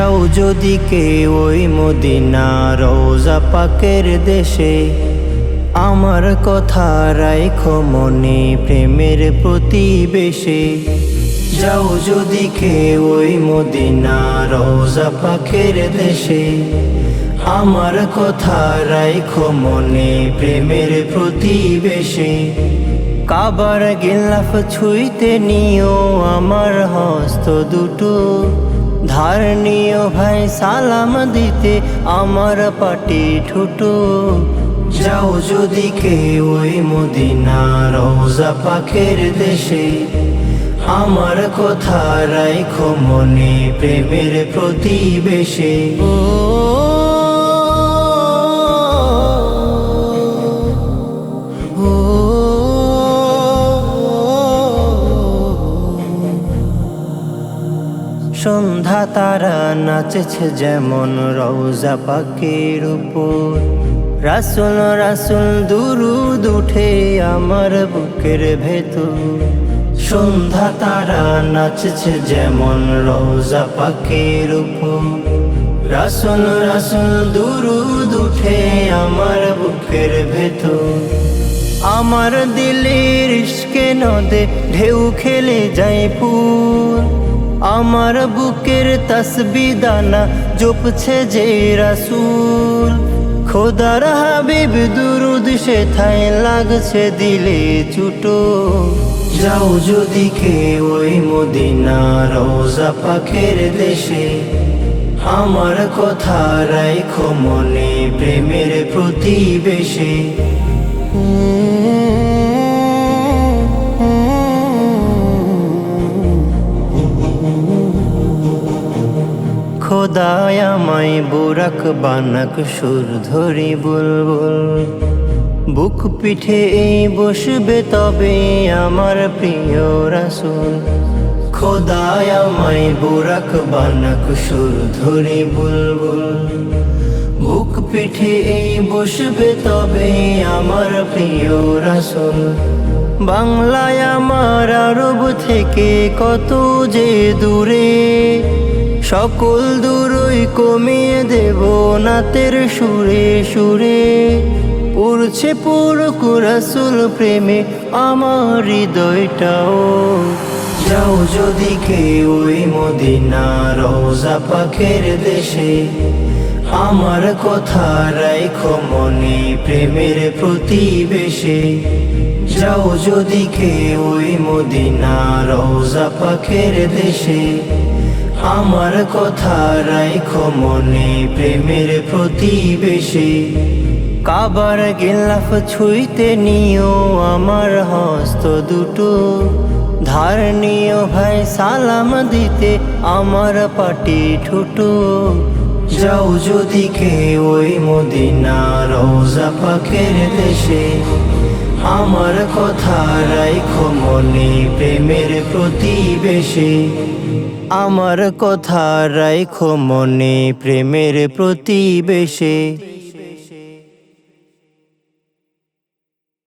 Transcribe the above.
যাও যদি কে ওই মদিনা রোজা পাকের দেশে আমার কথা রাইখো মনে প্রেমের প্রতিবেশে। যাও যদি কে ওই মদিনা রোজা পাকের দেশে আমার কথা রাইখো মনে প্রেমের প্রতিবেশে। কাবার গিলাফ ছুঁইতে নিও আমার হস্ত দুটো ধার নিও ভাই, সালাম দিতে আমার পাটি ঠুটো। যাও যদি কে ওই মদিনা রোজা পাখের দেশে, আমার কথা রাইখো মনে প্রেমের প্রতিবেশে। ও সন্ধ্যা তারা নাচেছে যেমন রওজা পাকের উপর। রাসুল রাসুল, দুরুদ উঠে আমার বুকের ভেতর। সন্ধ্যা তারা নাচছে যেমন রওজা পাকের উপর। রাসুল রাসুল, দুরুদ উঠে আমার বুকের ভেতর। আমার দিলের ইশকে নদে ঢেউ খেলে যায় ফুল আমার বুকের তসবি দানা জপছে যে রাসুল। খোদার হাবিব দুরুদ সে থাই লাগছে দিলে চুটো যাও যদি কে ওই মদিনা রোজা পাখের দেশে, আমার কথা রাইখো মনে প্রেমের প্রতিবেশে। খোদায় আমায় বুরাক বানাক সুর ধরি বুলবুল। বুক পিঠে এই বসবে তবে আমার প্রিয় রাসুল। খোদায় আমায় বুরাক বানাক সুর ধরি বুলবুল। বুক পিঠে এই বসবে তবে আমার প্রিয় রাসুল। বাংলায় আমার আরব থেকে কত যে দূরে সকল দূরই কমিয়ে দেব নাতের সুরে সুরে। উড়ছে পুরো কুরাসুল প্রেমে, আমার হৃদয়টাও। যাও যদি কে ওই মদিনা রোজা পাখের দেশে, আমার কথা রাইখো মনে প্রেমের প্রতিবেশে। যাও যদি কে ওই মদিনা রোজা পাখের দেশে আমার কথা রাইখো মনে প্রেমের প্রতিবেশে। কাবার গিলাফ ছুঁইতে নিও আমার হস্ত দুটো। ধার নিও ভাই সালাম দিতে আমার পাটি ঠুটো। যাও যদি কে ওই মদিনা রোজা পাখের দেশে। আমার কথা রাইখো মনে প্রেমের প্রতিবেশে। আমার কথা রাইখো মনে প্রেমের প্রতিবেশে।